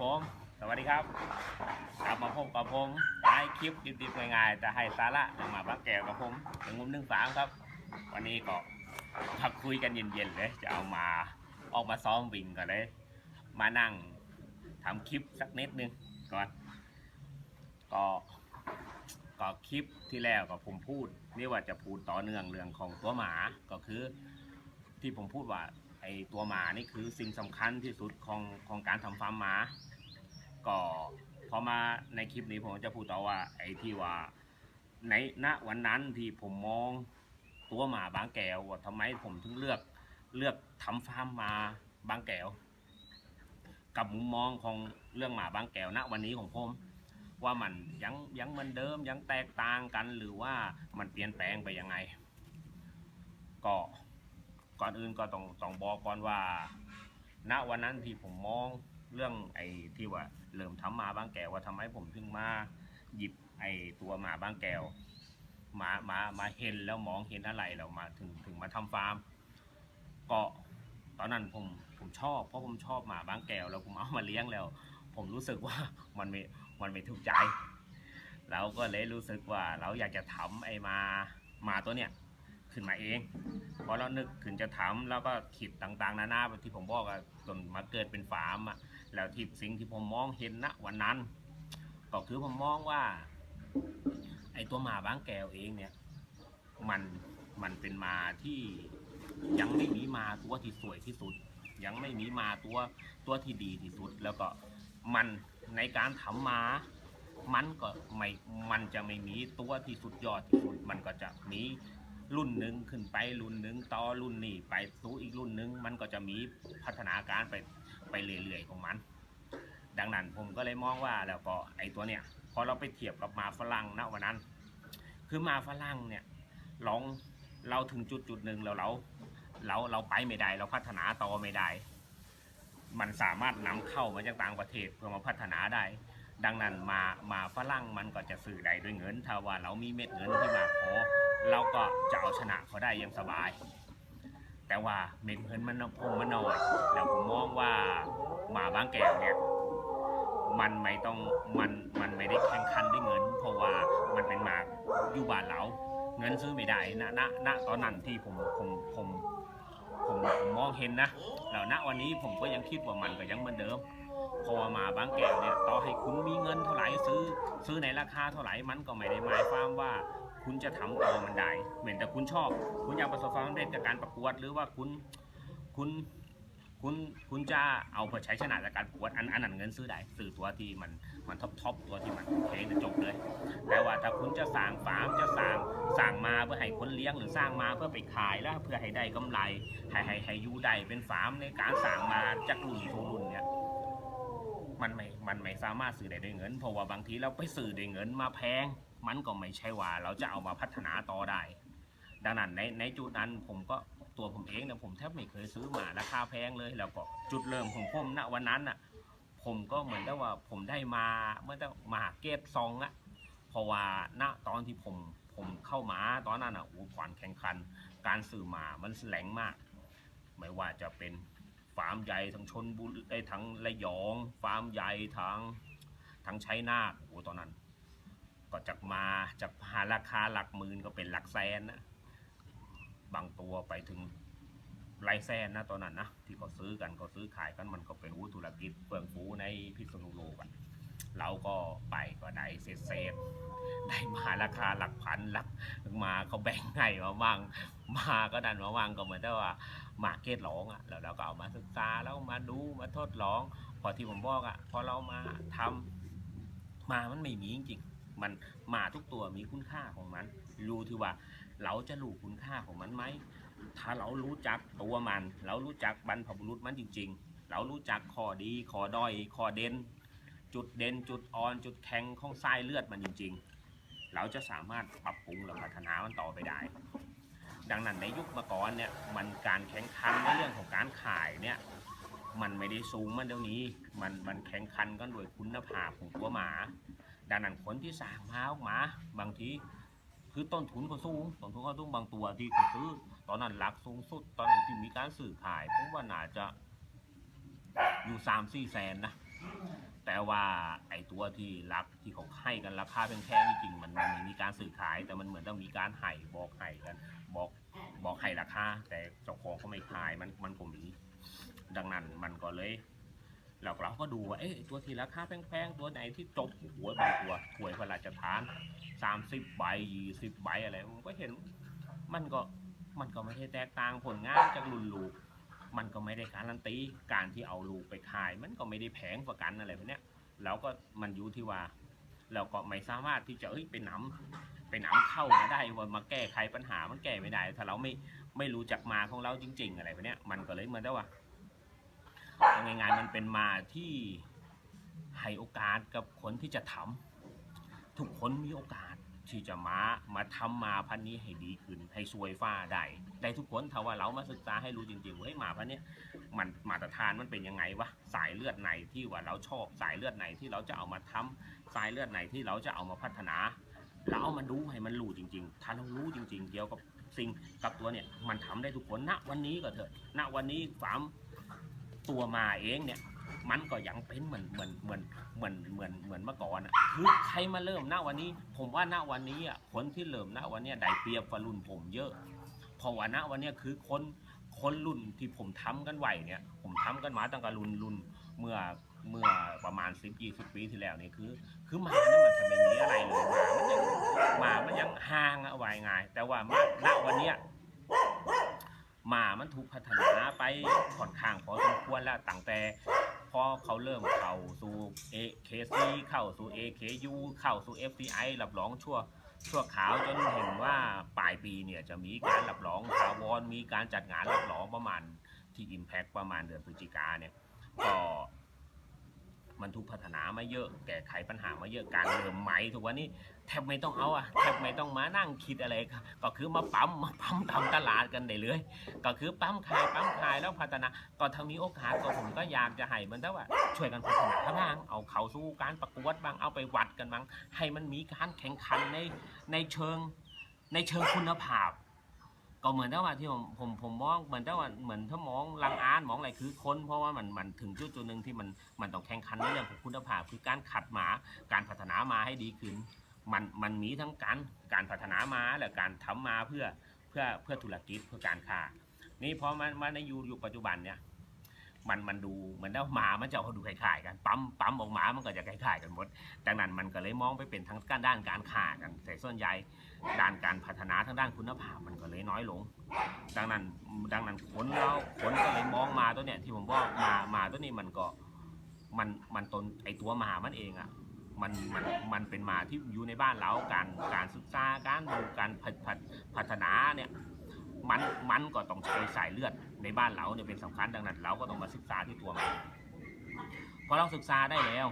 ผม สวัสดีครับกลับมาพบกับผมท้ายคลิปดิบๆง่ายๆแต่ให้สาระนำมาบ้าแก้วกับผมถึงมุมหนึ่งสามครับ วันนี้ก็พักคุยกันเย็นๆเลย จะเอามาออกมาซ้อมวิ่งก่อนเลย มานั่งทำคลิปสักนิดนึงก่อนก็ก็คลิปที่แล้วก็ผมพูดนี่ว่าจะพูดต่อเนื่องเรื่องของตัวหมาก็คือ ที่ผมพูดว่าไอตัวหมานี่คือสิ่งสำคัญที่สุดของของการทำฟาร์มหมา ก็พอมาในคลิปนี้ผมจะพูดต่อว่าไอ้ที่ว่าในณวันนั้นที่ผมมองตัวหมาบางแก้วว่าทำไมผมถึงเลือกเลือกทำฟาร์มมาบางแก้ว กับมุมมองของเรื่องหมาบางแก้วณวันนี้ของผม ว่ามันยังยังเหมือนเดิมยังแตกต่างกันหรือว่ามันเปลี่ยนแปลงไปยังไง ก็ก่อนอื่นก็ต้องต้องบอกก่อนว่า ณวันนั้นที่ผมมอง เรื่องไอ้ที่ว่าเริ่มทำหมาบางแก้วว่าทำไมผมถึงมาหยิบไอ้ตัวหมาบางแก้วมามามาเห็นแล้วมองเห็นอะไรแล้วมาถึงถึงมาทำฟาร์มก็ตอนนั้นผมผมชอบเพราะผมชอบหมาบางแก้วแล้วผมเอามาเลี้ยงแล้ว ผมรู้สึกว่ามันไม่มันไม่ถูกใจ เราก็เลยรู้สึกว่าเราอยากจะทำไอ้มาหมาตัวเนี้ยขึ้นมาเองพอเรานึกถึงจะทำแล้วก็คิดต่างๆ นานาแบบที่ผมบอกอะจนมาเกิดเป็นฟาร์มอะ แล้วที่สิ่งที่ผมมองเห็นณวันนั้น ก็คือผมมองว่า ไอ้ตัวหมาบางแก้วเองเนี่ย มันมันเป็นหมาที่ยังไม่มีหมาตัวที่สวยที่สุด ยังไม่มีหมาตัวตัวที่ดีที่สุด แล้วก็มันในการทำหมามันก็ไม่มันจะไม่มีตัวที่สุดยอดที่สุด มันก็จะมี รุ่นหนึ่งขึ้นไปรุ่นหนึ่งต่อรุ่นนี้ไปสู่อีกรุ่นหนึ่งมันก็จะมีพัฒนาการไปไปเรื่อยๆของมัน ดังนั้นผมก็เลยมองว่าแล้วก็ไอตัวเนี้ยพอเราไปเทียบกับมาฝรั่งณวันนั้น คือมาฝรั่งเนี่ยลองเราถึงจุดจุดหนึ่งแล้วเราเราเราไปไม่ได้เราพัฒนาต่อไม่ได้ มันสามารถนำเข้ามาจากต่างประเทศเพื่อมาพัฒนาได้ ดังนั้นมามาฝรั่งมันก็จะสื่อได้ด้วยเงินถ้าว่าเรามีเม็ดเงินที่มากพอ เราก็จะเอาชนะเขาได้อย่างสบาย แต่ว่าเม็ดเงินมันพงมันน้อยแล้วผมมองว่าหมาบางแก้วเนี่ยมันไม่ต้องมันมันไม่ได้แข่งขันด้วยเงิน เพราะว่ามันเป็นหมาอยู่บ้านเราเงินซื้อไม่ได้นะณณตอนนั้นที่ผมผมผมผมผมมองเห็นนะแล้วณวันนี้ผมก็ยังคิดว่ามันก็ยังเหมือนเดิมเพราะว่าหมาบางแก้วเนี่ยต่อให้คุณมีเงินเท่าไหร่ซื้อ ซื้อในราคาเท่าไหร่มันก็ไม่ได้หมายความว่า คุณจะทำต่อมันได้เหมือนแต่คุณชอบ คุณอยากประสบความสำเร็จจากการประกวด หรือว่าคุณคุณคุณคุณจะเอาเพื่อใช้ชนะจากการประกวดอันอันนั้นเงินซื้อได้ซื้อตัวที่มันมันท็อปท็อปตัวที่มันโอเคนะจบเลยแต่ว่าถ้าคุณจะสร้างฟาร์มจะสร้างสร้างมาเพื่อให้คนเลี้ยงหรือสร้างมาเพื่อไปขายแล้วเพื่อให้ได้กำไรให้ให้ให้ยูได้เป็นฟาร์มในการสร้างมาจากรุ่นสู่รุ่นเนี่ยมันไม่มันไม่สามารถซื้อได้ด้วยเงิน เพราะว่าบางทีเราไปซื้อด้วยเงินมาแพง มันก็ไม่ใช่ว่าเราจะเอามาพัฒนาต่อได้ ดังนั้นในในจุดนั้นผมก็ตัวผมเองเนี่ยผมแทบไม่เคยซื้อมาราคาแพงเลย แล้วก็จุดเริ่มของผมณวันนั้นน่ะผมก็เหมือนกับว่าผมได้มาเมื่อมาเกตซองอะเพราะว่าณตอนที่ผมผมเข้ามาตอนนั้นอะโอ้ความแข่งขัน การสื่อมามันแรงมาก ไม่ว่าจะเป็นฟาร์มใหญ่ทั้งชนบุรีทั้งระยอง ฟาร์มใหญ่ทั้งทั้งชัยนาทโอ้ตอนนั้น ก็จากมาจากหาราคาหลักหมื่นก็เป็นหลักแสนนะบางตัวไปถึงหลายแสนนะตอนนั้นนะที่เขาซื้อกันเขาซื้อขายกันมันก็เป็นอู้ธุรกิจเฟื่องฟูในพิษณุโลกอะเราก็ไปก็ได้เศษเศษได้มาราคาหลักพันหลักมาเขาแบ่งให้มาบ้างมาก็ดันมาว่างก็เหมือนกับว่ามาเก็ตร้องอะแล้วเราก็เอามาศึกษาแล้วมาดูมาทดลองพอที่ผมบอกอะพอเรามาทำมามันไม่มีจริง มันมาทุกตัวมีคุณค่าของมัน รู้ที่ว่าเราจะรู้คุณค่าของมันไหม ถ้าเรารู้จักตัวมัน เรารู้จักบรรพบุรุษมันจริง ๆ เรารู้จักข้อดีข้อด้อยข้อเด่น จุดเด่นจุดอ่อน จุดแข็งของสายเลือดมันจริง ๆ เราจะสามารถปรับปรุงและพัฒนามันต่อไปได้ ดังนั้นในยุคเมื่อก่อนเนี่ยมันการแข่งขันในเรื่องของการขายเนี่ยมันไม่ได้สูงมันเดี๋ยวนี้ มันมันแข่งขันกันโดยคุณภาพของตัวหมา ดังนั้นคนที่สร้างมาออกมาบางทีคือต้นทุนก็สูงต้นทุนก็สูงบางตัวที่เขาซื้อตอนนั้นหลักสูงสุดตอนนั้นที่มีการสื่อขายผมว่าน่าจะอยู่สามสี่แสนนะแต่ว่าไอ้ตัวที่รักที่เขาให้กันราคาแพงๆจริงมันมันมีการสื่อขาย แต่มันเหมือนต้องมีการให้บอกให้กัน บอกบอกให้ราคาแต่เจ้าของเขาไม่ขายมันมันก็มีดังนั้นมันก็เลย เราเราก็ดูว่าเอ๊ะตัวที่ราคาแพงๆตัวไหนที่จบหัวบางตัวถวยพระราชทานสามสิบใบยี่สิบใบอะไรมันก็เห็นมันก็มันก็ไม่ได้แตกต่างผลงานจากรุ่นลูก มันก็ไม่ได้การันตีการที่เอาลูกไปขาย มันก็ไม่ได้แพงกว่ากันอะไรแบบเนี้ยแล้วก็มันอยู่ที่ว่า เราก็ไม่สามารถที่จะเอ้ยไปนำไปนำเข้ามาได้ว่ามาแก้ไขปัญหามันแก้ไม่ได้ ถ้าเราไม่ไม่รู้จักมาของเราจริง ๆ อะไรแบบเนี้ยมันก็เลยเหมือนได้ว่า เอาง่ายๆมันเป็นมาที่ให้โอกาสกับคนที่จะทำทุกคนมีโอกาสที่จะมา มาทำมาพันนี้ให้ดีขึ้น ให้สวยฟ้าได้ ได้ทุกคนถ้าว่าเรามาศึกษาให้รู้จริงๆว่าเฮ้ยหมาพันนี้มันมาตรฐานมันเป็นยังไงวะ สายเลือดไหนที่ว่าเราชอบ สายเลือดไหนที่เราจะเอามาทำสายเลือดไหนที่เราจะเอามาพัฒนา เราเอามาดูให้มันรู้จริง ๆ ถ้าเรารู้จริง ๆ เกี่ยวกับสิ่งกับตัวเนี่ย มันทำได้ทุกคน ณ วันนี้ก็เถอะ ณ วันนี้ฟาร์ม ตัวมาเองเนี่ย มันก็ยังเป็นเหมือนเหมือนเหมือนเหมือนเหมือนเหมือนเมื่อก่อนอะคือใครมาเริ่มณวันนี้ ผมว่าณวันนี้อะคนที่เริ่มณวันเนี้ยได้เปรียบกว่ารุ่นผมเยอะเพราะว่าณวันเนี้ยคือคนคนรุ่นที่ผมทำกันไหวเนี่ย ผมทำกันมาตั้งแต่รุ่นรุ่นเมื่อเมื่อประมาณ10 20ปีที่แล้วนี่คือ คือมาเนี่ยมันทำไม่มีอะไรเลยมามันยังมามันยังห่างเอาไว้ไงแต่ว่ามาณวันเนี้ย หมามันถูกพัฒนาไปค่อนข้างพอสมควรแล้วตั้งแต่พอเขาเริ่มเข้าสู่ AKC เข้าสู่ AKU เข้าสู่ FCI รับรองชั่วชั่วขาวจนเห็นว่าปลายปีเนี่ยจะมีการรับรองถาวรมีการจัดงานรับรองประมาณที่ Impact ประมาณเดือนพฤศจิกาเนี่ยก็ มันถูกพัฒนามาเยอะ แก้ไขปัญหามาเยอะการเริ่มใหม่ทุกวันนี้แทบไม่ต้องเอาอะแทบไม่ต้องมานั่งคิดอะไรก็คือมาปั๊มมาปั๊มทำตลาดกันได้เลยก็คือปั๊มขายปั๊มขายแล้วพัฒนา ก็ถ้ามีโอกาสก็ผมก็อยากจะให้มันแต่ว่า ช่วยกันพัฒนาข้างล่าง เอาเขาสู้การประกวดบ้างเอาไปวัดกันบ้างให้มันมีการแข่งขันในในเชิงในเชิงคุณภาพ ก็เหมือนถ้าว่าที่ผมผมผมมองเหมือนถ้าว่าเหมือนถ้ามองลังอานมองอะไรคือคนเพราะว่ามันมันถึงจุดจุดหนึ่งที่มันมันต้องแข่งขันในเรื่องของคุณภาพคือการขัดหมาการพัฒนามาให้ดีขึ้น มันมันมีทั้งการการพัฒนามาและการทำมาเพื่อเพื่อเพื่อธุรกิจเพื่อการค้านี่พอมันมาในยูยุคปัจจุบันเนี่ย มันมันดูเหมือนว่าหมามันจะเอาดูคล้ายๆกันปั๊มปั๊มออกหมามันก็จะคล้ายๆกันหมดดังนั้นมันก็เลยมองไปเป็นทั้งด้านการค้ากันแต่ส่วนใหญ่ด้านการพัฒนาทางด้านคุณภาพมันก็เลยน้อยลง ดังนั้นดังนั้นคนเราคนก็เลยมองมาตัวเนี้ยที่ผมบอกมามาตัวนี้มันก็มันมันตนไอตัวหมามันเองอะมันมันมันเป็นหมาที่อยู่ในบ้านเราการการศึกษาการดูการพัฒพัฒพัฒนาเนี่ยมันมันก็ต้องใช้สายเลือด ในบ้านเราเนี่ยเป็นสำคัญดังนั้นเราก็ต้องมาศึกษาที่ตัวมันพอเราศึกษาได้แล้ว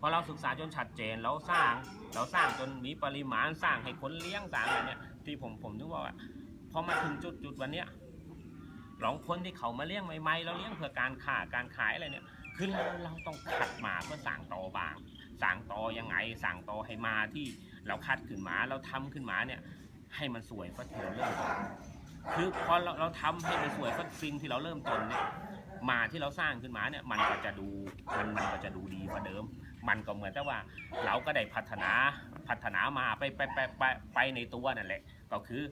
พอเราศึกษาจนชัดเจนเราสร้างเราสร้างจนมีปริมาณสร้างให้คนเลี้ยงสร้างอะไรเนี่ยที่ผมผมนึกว่าพอมาถึงจุดจุดวันเนี้ยหลองคนที่เขามาเลี้ยงใหม่ๆเราเลี้ยงเพื่อการค้าการขายอะไรเนี่ยคือเราเราต้องขัดมาเพื่อสั่งต่อบางสั่งต่อยังไงสั่งต่อให้มาที่เราคัดขึ้นมาเราทำขึ้นมาเนี่ยให้มันสวยก็ที่เราเริ่มต้น คือพอเราเราทำให้มันสวยก็สิ่งที่เราเริ่มต้นเนี่ยมาที่เราสร้างขึ้นมาเนี่ยมันก็จะดูมันมันก็จะดูดีกว่าเดิม มันก็เหมือนแต่ว่าเราก็ได้พัฒนาพัฒนามาไปไปไปไปไปในตัวนั่นแหละ ก็คือ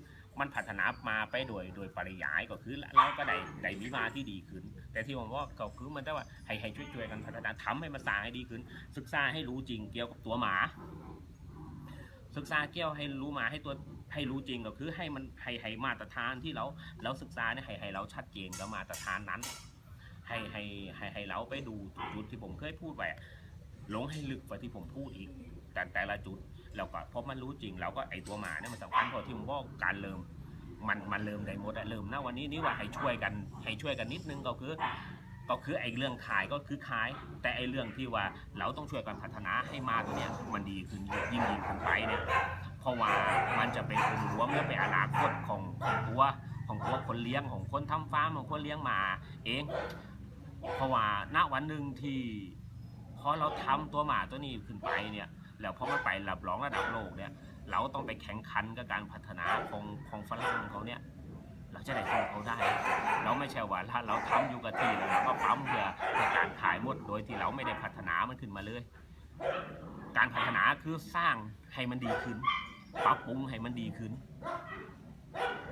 มันพัฒนามาไปโดยโดยปริยายก็คือเราก็ได้ได้มีมาที่ดีขึ้น แต่ที่ผมว่าก็คือมันแต่ว่าให้ให้ช่วยช่วยๆกันพัฒนาทำให้มันสร้างให้ดีขึ้น ศึกษาให้รู้จริงเกี่ยวกับตัวหมา ศึกษาเกี่ยวให้รู้หมาให้ตัว ให้รู้จริงก็คือให้มันให้ให้มาตรฐานที่เราเราศึกษาเนี่ยให้ให้เราชัดเจนกับมาตรฐานนั้น ให้ให้ให้ให้เราไปดูจุดที่ผมเคยพูดไปอะลงให้ลึกกว่าที่ผมพูดอีก แต่แต่ละจุดแล้วก็พอมันรู้จริงเราก็ไอตัวหมาเนี่ยมันสำคัญเพราะที่ผมบอกการเริ่มมันมันเริ่มได้หมดอะเริ่มนะวันนี้นี่ว่าให้ช่วยกันให้ช่วยกันนิดนึงก็คือก็คือไอ้เรื่องขายก็คือขาย แต่ไอ้เรื่องที่ว่าเราต้องช่วยกันพัฒนาให้มาตัวเนี้ยมันดีขึ้นยิ่งยิ่งขึ้นไปเนี่ย เพราะว่ามันจะเป็นค์รวมและเป็นอนาคตของของตัวของตัวคนเลี้ยงของคนทำฟาร์มของคนเลี้ยงหมาเอง เพราะว่าณวันหนึ่งที่พอเราทำตัวหมาตัวนี้ขึ้นไปเนี่ยแล้วพอมันไปรับรองระดับโลกเนี่ย เราต้องไปแข่งขันกับการพัฒนาของของฝรั่งเขาเนี่ยเราจะได้ส่งเขาได้ เราไม่ใช่ว่าถ้าเราทำอยู่กับที่แล้วเราก็ปั๊มเพื่อเพื่อการขายหมดโดยที่เราไม่ได้พัฒนามันขึ้นมาเลย การพัฒนาคือสร้างให้มันดีขึ้น ปรับปรุงให้มันดีขึ้น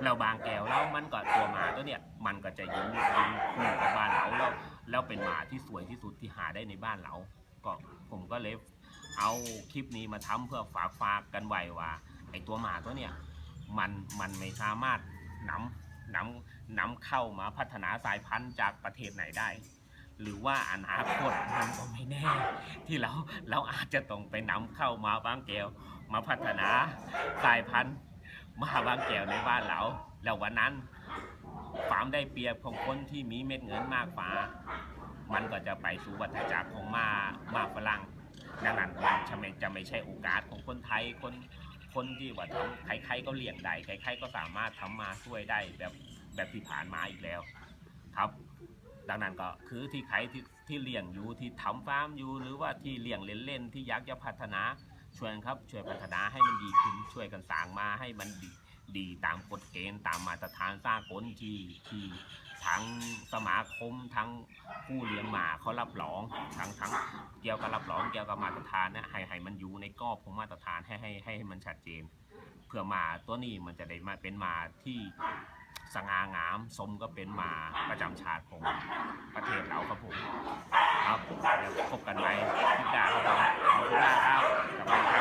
แล้วบางแก้วแล้วมันก็ตัวหมาตัวเนี้ยมันก็จะอยู่อยู่คู่กับบ้านเราแล้วแล้วเป็นหมาที่สวยที่สุดที่หาได้ในบ้านเราก็ผมก็เลยเอาคลิปนี้มาทำเพื่อฝากฝากกันไว้ว่าไอตัวหมาตัวเนี้ยมันมันไม่สามารถนำนำนำเข้ามาพัฒนาสายพันธุ์จากประเทศไหนได้ หรือว่าอนาคตมันก็ไม่แน่ ที่เราเราอาจจะต้องไปนำเข้ามาบางแก้ว มาพัฒนาสายพันธุ์มาบางแก้วในบ้านเรา แล้ววันนั้นฟามได้เปรียบของคนที่มีเม็ดเงินมากกว่ามันก็จะไปสู่วัฏจักรของมามาฝรั่งดังนั้นมันจะไม่จะไม่ใช่โอกาสของคนไทยคนคนที่ว่าทำใครๆก็เลี้ยงได้ใครๆก็สามารถทำมาช่วยได้แบบแบบที่ผ่านมาอีกแล้ว ครับ ดังนั้นก็คือที่ใครที่ที่เลี้ยงอยู่ที่ทำฟาร์มอยู่หรือว่าที่เลี้ยงเล่นๆที่อยากจะพัฒนาช่วยกันครับช่วยพัฒนาให้มันดีขึ้นช่วยกันสร้างมาให้มันดีดีตามกฎเกณฑ์ตามมาตรฐานสร้ากลที่ที่ทั้งสมาคมทั้งผู้เลี้ยงหมาเขารับรองทั้งทั้งเกี่ยวกับรับรองเกี่ยวกับมาตรฐานนะให้ให้มันอยู่ในกรอบของมาตรฐานให้ให้ให้ให้มันชัดเจน เพื่อหมาตัวนี้มันจะได้มาเป็นหมาที่ สง่างาม สมก็เป็นมาประจำชาติของประเทศเราครับผมครับเดี๋ยวพบกันใหม่คลิปหน้าครับผมขอบคุณมากครับสวัสดีค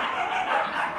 รับ